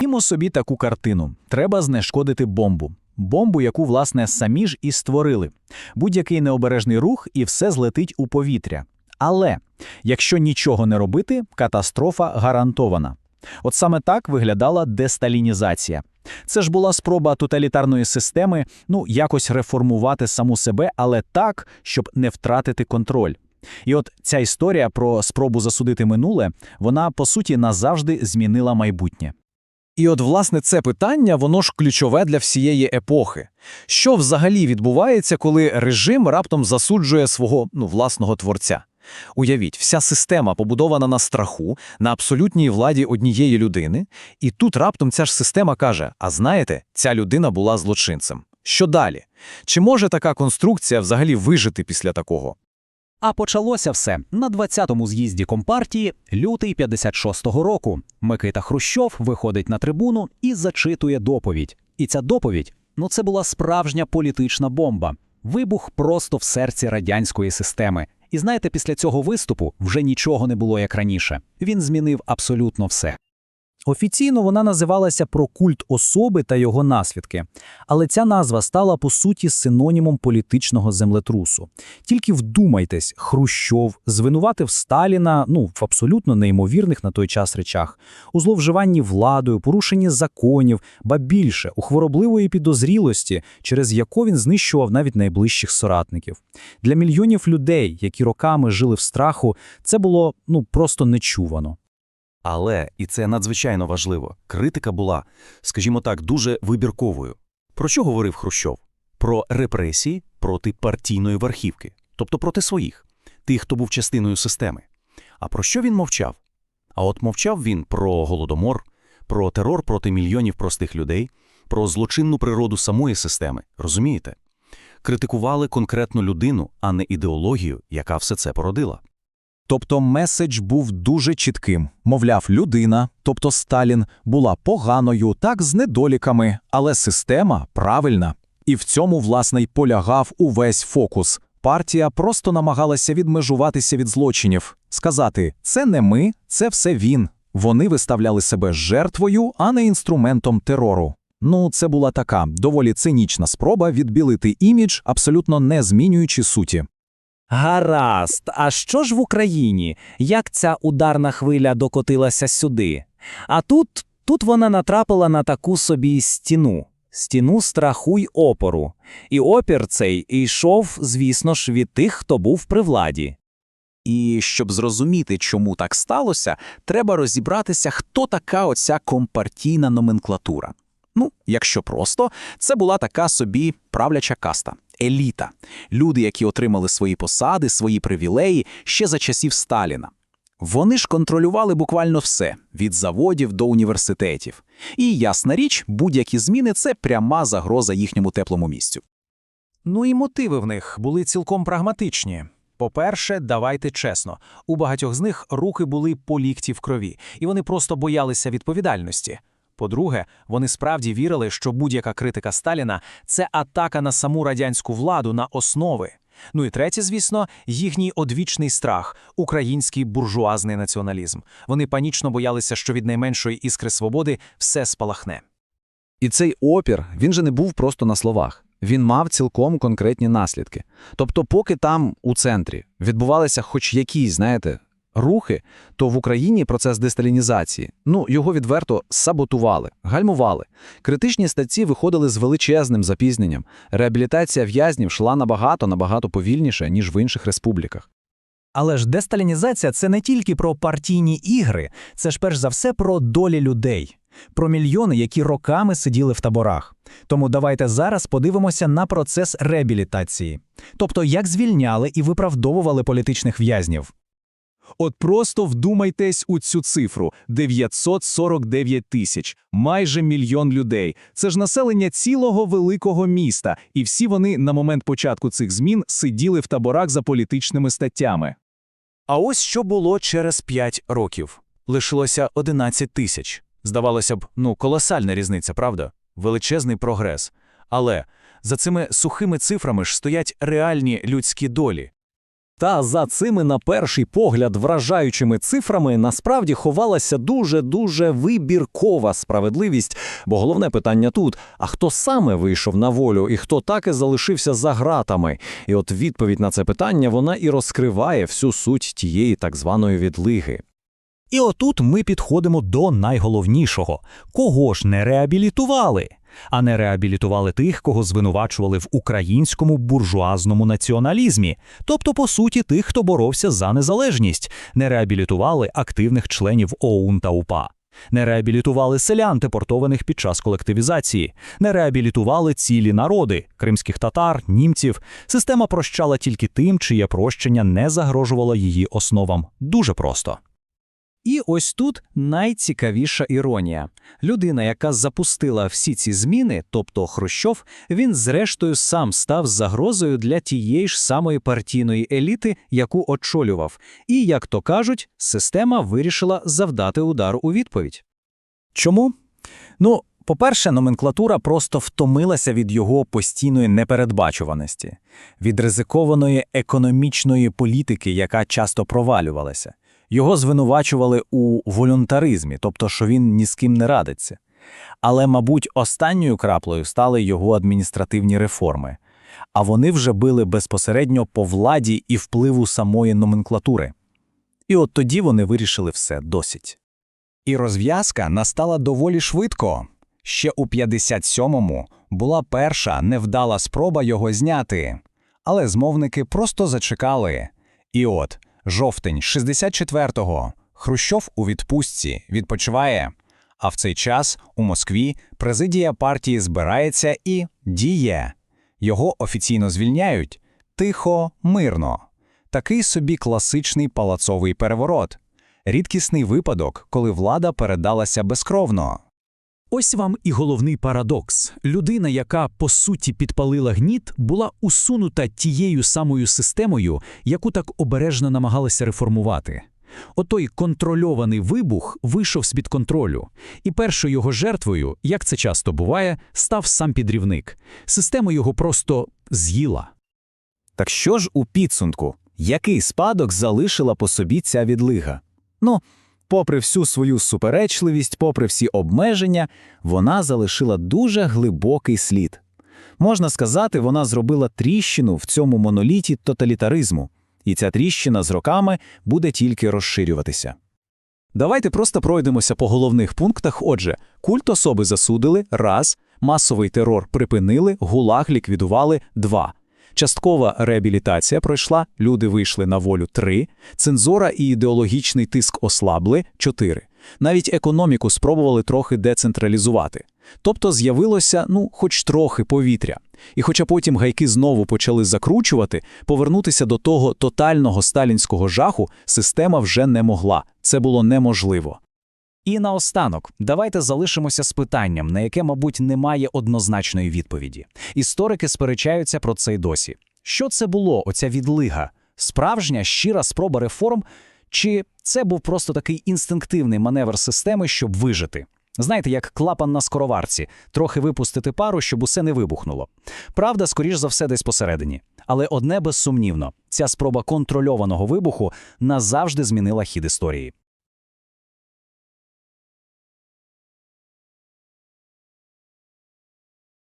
Імо собі таку картину. Треба знешкодити бомбу. Бомбу, яку, власне, самі ж і створили. Будь-який необережний рух і все злетить у повітря. Але якщо нічого не робити, катастрофа гарантована. От саме так виглядала десталінізація. Це ж була спроба тоталітарної системи ну якось реформувати саму себе, але так, щоб не втратити контроль. І от ця історія про спробу засудити минуле, вона по суті назавжди змінила майбутнє. І от, власне, це питання, воно ж ключове для всієї епохи. Що взагалі відбувається, коли режим раптом засуджує свого ну, власного творця? Уявіть, вся система побудована на страху, на абсолютній владі однієї людини, і тут раптом ця ж система каже: а знаєте, ця людина була злочинцем. Що далі? Чи може така конструкція взагалі вижити після такого? А почалося все на 20-му з'їзді Компартії, лютий 56-го року. Микита Хрущов виходить на трибуну і зачитує доповідь. І ця доповідь ну це була справжня політична бомба. Вибух просто в серці радянської системи. І знаєте, після цього виступу вже нічого не було як раніше. Він змінив абсолютно все. Офіційно вона називалася про культ особи та його наслідки, але ця назва стала по суті синонімом політичного землетрусу. Тільки вдумайтесь, Хрущов звинуватив Сталіна ну в абсолютно неймовірних на той час речах, у зловживанні владою, порушенні законів, ба більше у хворобливої підозрілості, через яку він знищував навіть найближчих соратників. Для мільйонів людей, які роками жили в страху, це було ну просто нечувано. Але, і це надзвичайно важливо, критика була, скажімо так, дуже вибірковою. Про що говорив Хрущов? Про репресії проти партійної верхівки, тобто проти своїх, тих, хто був частиною системи. А про що він мовчав? А от мовчав він про голодомор, про терор проти мільйонів простих людей, про злочинну природу самої системи, розумієте? Критикували конкретну людину, а не ідеологію, яка все це породила. Тобто меседж був дуже чітким. Мовляв, людина, тобто Сталін, була поганою, так з недоліками, але система правильна. І в цьому, власне, й полягав увесь фокус. Партія просто намагалася відмежуватися від злочинів, сказати це не ми, це все він. Вони виставляли себе жертвою, а не інструментом терору. Ну, це була така доволі цинічна спроба відбілити імідж, абсолютно не змінюючи суті. Гаразд, а що ж в Україні? Як ця ударна хвиля докотилася сюди? А тут, тут вона натрапила на таку собі стіну. Стіну страху й опору. І опір цей йшов, звісно ж, від тих, хто був при владі. І щоб зрозуміти, чому так сталося, треба розібратися, хто така оця компартійна номенклатура. Ну, якщо просто, це була така собі правляча каста, еліта, люди, які отримали свої посади, свої привілеї ще за часів Сталіна. Вони ж контролювали буквально все від заводів до університетів. І ясна річ, будь-які зміни це пряма загроза їхньому теплому місцю. Ну і мотиви в них були цілком прагматичні. По-перше, давайте чесно, у багатьох з них руки були по лікті в крові, і вони просто боялися відповідальності. По-друге, вони справді вірили, що будь-яка критика Сталіна це атака на саму радянську владу на основи. Ну і третє, звісно, їхній одвічний страх український буржуазний націоналізм. Вони панічно боялися, що від найменшої іскри свободи все спалахне. І цей опір, він же не був просто на словах. Він мав цілком конкретні наслідки. Тобто, поки там, у центрі, відбувалися хоч якісь, знаєте, рухи, то в Україні процес десталінізації, ну, його відверто саботували, гальмували. Критичні статті виходили з величезним запізненням. Реабілітація в'язнів йшла набагато, набагато повільніше, ніж в інших республіках. Але ж десталінізація це не тільки про партійні ігри, це ж перш за все про долі людей, про мільйони, які роками сиділи в таборах. Тому давайте зараз подивимося на процес реабілітації, тобто як звільняли і виправдовували політичних в'язнів. От просто вдумайтесь у цю цифру: 949 тисяч, майже мільйон людей. Це ж населення цілого великого міста, і всі вони на момент початку цих змін сиділи в таборах за політичними статтями. А ось що було через 5 років. Лишилося 11 тисяч. Здавалося б, ну, колосальна різниця, правда? Величезний прогрес. Але за цими сухими цифрами ж стоять реальні людські долі. Та за цими, на перший погляд, вражаючими цифрами насправді ховалася дуже-дуже вибіркова справедливість, бо головне питання тут – а хто саме вийшов на волю і хто так і залишився за ґратами? І от відповідь на це питання вона і розкриває всю суть тієї так званої відлиги. І отут ми підходимо до найголовнішого – кого ж не реабілітували? А не реабілітували тих, кого звинувачували в українському буржуазному націоналізмі, тобто, по суті, тих, хто боровся за незалежність, не реабілітували активних членів ОУН та УПА. Не реабілітували селян, депортованих під час колективізації, не реабілітували цілі народи кримських татар, німців. Система прощала тільки тим, чиє прощення не загрожувало її основам. Дуже просто. І ось тут найцікавіша іронія. Людина, яка запустила всі ці зміни, тобто Хрущов, він зрештою сам став загрозою для тієї ж самої партійної еліти, яку очолював. І, як то кажуть, система вирішила завдати удар у відповідь. Чому? Ну, по-перше, номенклатура просто втомилася від його постійної непередбачуваності, від ризикованої економічної політики, яка часто провалювалася. Його звинувачували у волюнтаризмі, тобто, що він ні з ким не радиться. Але, мабуть, останньою краплею стали його адміністративні реформи, а вони вже били безпосередньо по владі і впливу самої номенклатури. І от тоді вони вирішили все досить. І розв'язка настала доволі швидко. Ще у 57-му була перша невдала спроба його зняти. Але змовники просто зачекали. І от, жовтень 64-го, Хрущов у відпустці відпочиває. А в цей час у Москві президія партії збирається і діє. Його офіційно звільняють тихо, мирно. Такий собі класичний палацовий переворот. Рідкісний випадок, коли влада передалася безкровно. Ось вам і головний парадокс. Людина, яка по суті підпалила гніт, була усунута тією самою системою, яку так обережно намагалися реформувати. Отой контрольований вибух вийшов з-під контролю, і першою його жертвою, як це часто буває, став сам підрівник. Система його просто з'їла. Так що ж у підсумку, який спадок залишила по собі ця відлига? Ну, попри всю свою суперечливість, попри всі обмеження, вона залишила дуже глибокий слід. Можна сказати, вона зробила тріщину в цьому моноліті тоталітаризму, і ця тріщина з роками буде тільки розширюватися. Давайте просто пройдемося по головних пунктах. Отже, культ особи засудили – раз, масовий терор припинили, гулаг ліквідували – два. Часткова реабілітація пройшла, люди вийшли на волю 3, цензура і ідеологічний тиск ослабли 4. Навіть економіку спробували трохи децентралізувати. Тобто з'явилося, ну, хоч трохи повітря. І хоча потім гайки знову почали закручувати, повернутися до того тотального сталінського жаху система вже не могла. Це було неможливо. І наостанок, давайте залишимося з питанням, на яке, мабуть, немає однозначної відповіді. Історики сперечаються про це й досі. Що це було, оця відлига? Справжня, щира спроба реформ? Чи це був просто такий інстинктивний маневр системи, щоб вижити? Знаєте, як клапан на скороварці, трохи випустити пару, щоб усе не вибухнуло. Правда, скоріш за все, десь посередині. Але одне безсумнівно, ця спроба контрольованого вибуху назавжди змінила хід історії.